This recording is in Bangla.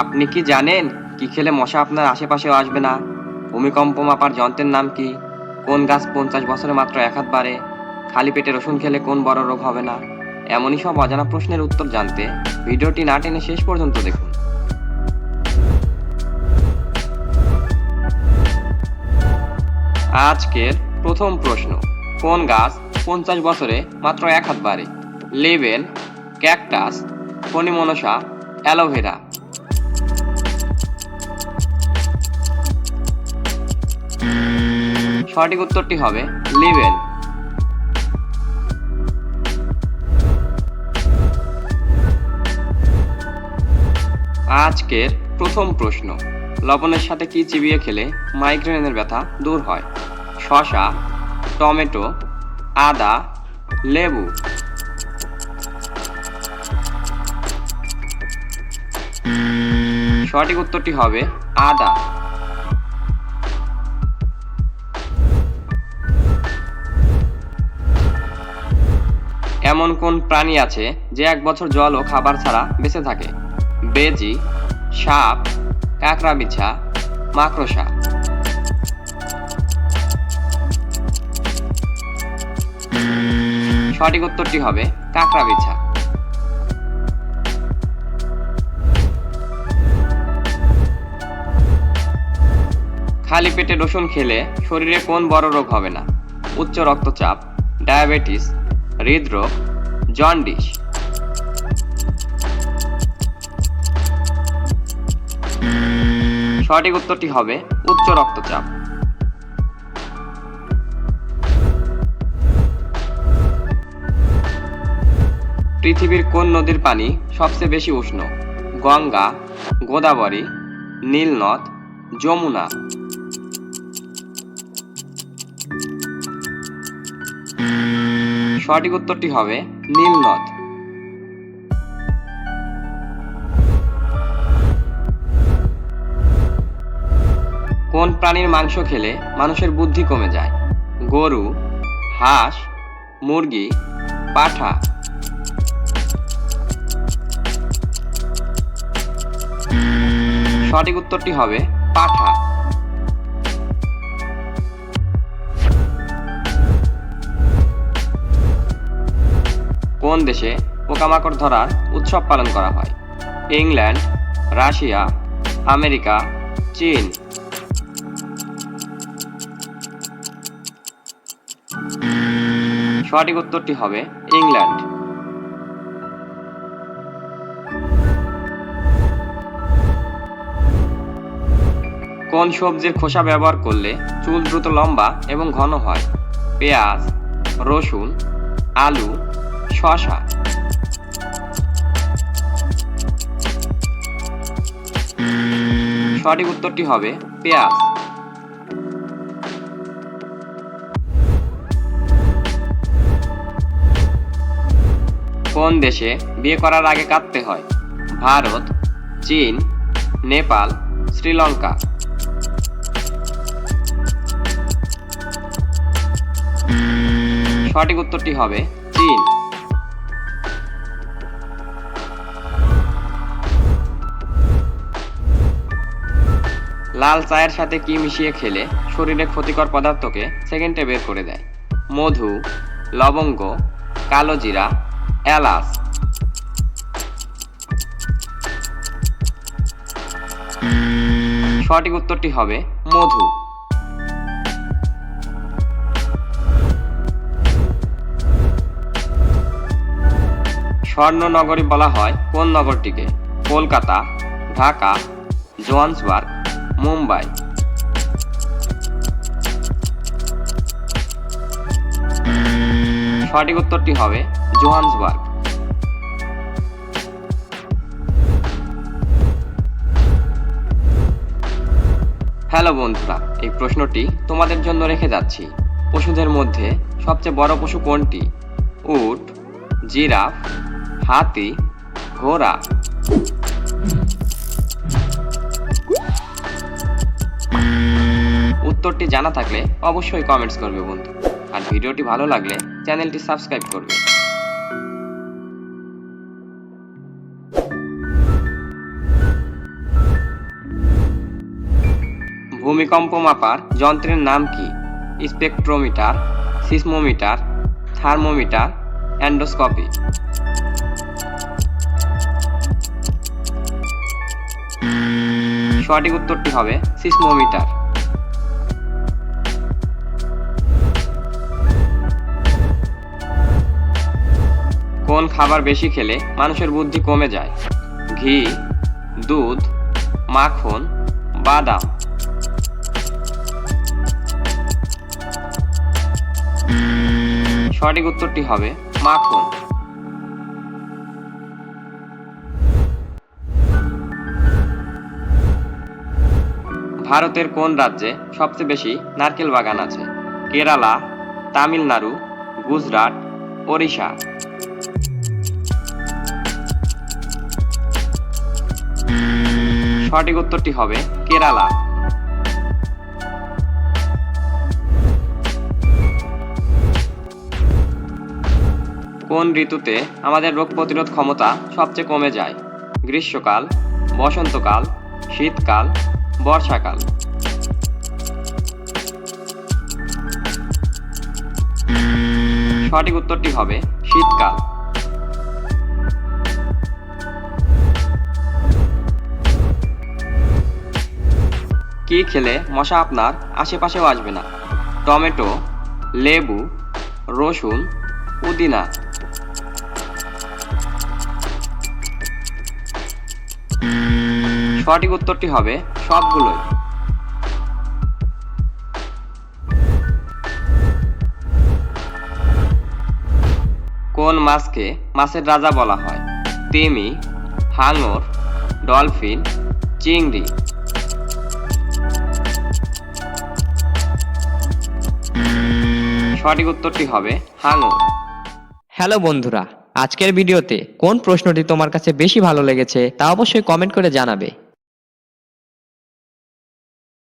আপনি কি জানেন কি খেলে মশা আপনার আশেপাশেও আসবে না? ভূমিকম্প মাপার যন্ত্রের নাম কি? কোন গাছ পঞ্চাশ বছরে মাত্র এক হাত বাড়ে খালি পেটে রসুন খেলে কোন বড় রোগ হবে না? এমনই সব অজানা প্রশ্নের উত্তর জানতে ভিডিওটি না টেনে শেষ পর্যন্ত দেখুন। আজকের প্রথম প্রশ্ন, কোন গাছ পঞ্চাশ বছরে মাত্র এক হাত বাড়ে লেবেল, ক্যাকটাস ফণিমনসা অ্যালোভেরা। সঠিক উত্তরটি হবে লিবেল। আজকের প্রথম প্রশ্ন, লবণের সাথে কি চিবিয়ে খেলে মাইগ্রেনের ব্যথা দূর হয়? শসা টমেটো, আদা, লেবু। সঠিক উত্তরটি হবে আদা। এমন কোন প্রাণী আছে যে এক বছর জল ও খাবার ছাড়া বেঁচে থাকে? বেজি, সাপ কাঁকড়া বিছা মাকড়সা। সঠিক উত্তরটি হবে কাঁকড়া বিছা খালি পেটে রসুন খেলে শরীরে কোন বড় রোগ হবে না? উচ্চ রক্তচাপ, ডায়াবেটিস হৃদরোগ, জন্ডিস। সঠিক উত্তরটি হবে উচ্চ রক্তচাপ। পৃথিবীর কোন নদীর পানি সবচেয়ে বেশি উষ্ণ? গঙ্গা, গোদাবরী, নীলনদ, যমুনা। সঠিক উত্তরটি হবে নীল নদ। কোন প্রাণীর মাংস খেলে মানুষের বুদ্ধি কমে যায়? গরু, হাঁস, মুরগি, পাঠা। সঠিক উত্তরটি হবে পাঠা। কোন দেশে পোকামাকড় ধরার উৎসব পালন করা হয়। ইংল্যান্ড, রাশিয়া, আমেরিকা, চীন। সঠিক উত্তরটি হবে ইংল্যান্ড। কোন সবজির খোসা ব্যবহার করলে চুল দ্রুত লম্বা এবং ঘন হয়? পেঁয়াজ, রসুন, আলু শসা সঠিক উত্তরটি হবে পেঁয়াজ। কোন দেশে বিয়ে করার আগে কাঁদতে হয়? ভারত, চীন, নেপাল, শ্রীলঙ্কা। সঠিক উত্তরটি হবে চীন। লাল চায়ের সাথে কি মিশিয়ে খেলে শরীরে ক্ষতিকর পদার্থকে সেকেন্ডে বের করে দেয়? মধু, লবঙ্গ, কালো জিরা, এলাচ। সঠিক উত্তরটি হবে মধু। স্বর্ণনগরী বলা হয় কোন নগরটিকে? কলকাতা, ঢাকা, জোহান্সবার্গ। মুম্বাই। সঠিক উত্তরটি হবে জোহান্সবার্গ। হ্যালো বন্ধুরা, এই প্রশ্নটি তোমাদের জন্য রেখে যাচ্ছি। পশুদের মধ্যে সবচেয়ে বড় পশু কোনটি? উট, জিরাফ, হাতি, ঘোড়া। উত্তরটি জানা থাকলে অবশ্যই কমেন্টস করবে বন্ধু। আর ভিডিওটি ভালো লাগলে চ্যানেলটি সাবস্ক্রাইব করবে। ভূমিকম্প মাপার যন্ত্রের নাম কি? Spectrometer, seismometer, thermometer, endoscopy. সঠিক উত্তরটি হবে সিসমোমিটার। কোন খাবার বেশি খেলে মানুষের বুদ্ধি কমে যায়? ঘি, দুধ, মাখন, বাদাম। সঠিক উত্তরটি হবে মাখন। ভারতের কোন রাজ্যে সবচেয়ে বেশি নারকেল বাগান আছে? কেরালা, তামিলনাড়ু, গুজরাট, ওড়িশা। সঠিক উত্তরটি হবে কেরালা। কোন ঋতুতে আমাদের রোগ প্রতিরোধ ক্ষমতা সবচেয়ে কমে যায়? গ্রীষ্মকাল, বসন্তকাল, শীতকাল, বর্ষাকাল। সঠিক উত্তরটি হবে শীতকাল। কি খেলে মশা আপনার আশেপাশেও আসবে না? টমেটো, লেবু, রসুন, পুদিনা। সঠিক উত্তরটি হবে সবগুলোই। কোন মাছকে মাছের রাজা বলা হয়? তিমি, হাঙর, ডলফিন, চিংড়ি। সঠিক উত্তরটি হবে হাঙর। হ্যালো বন্ধুরা, আজকের ভিডিওতে কোন প্রশ্নটি তোমার কাছে বেশি ভালো লেগেছে তা অবশ্যই কমেন্ট করে জানাবে।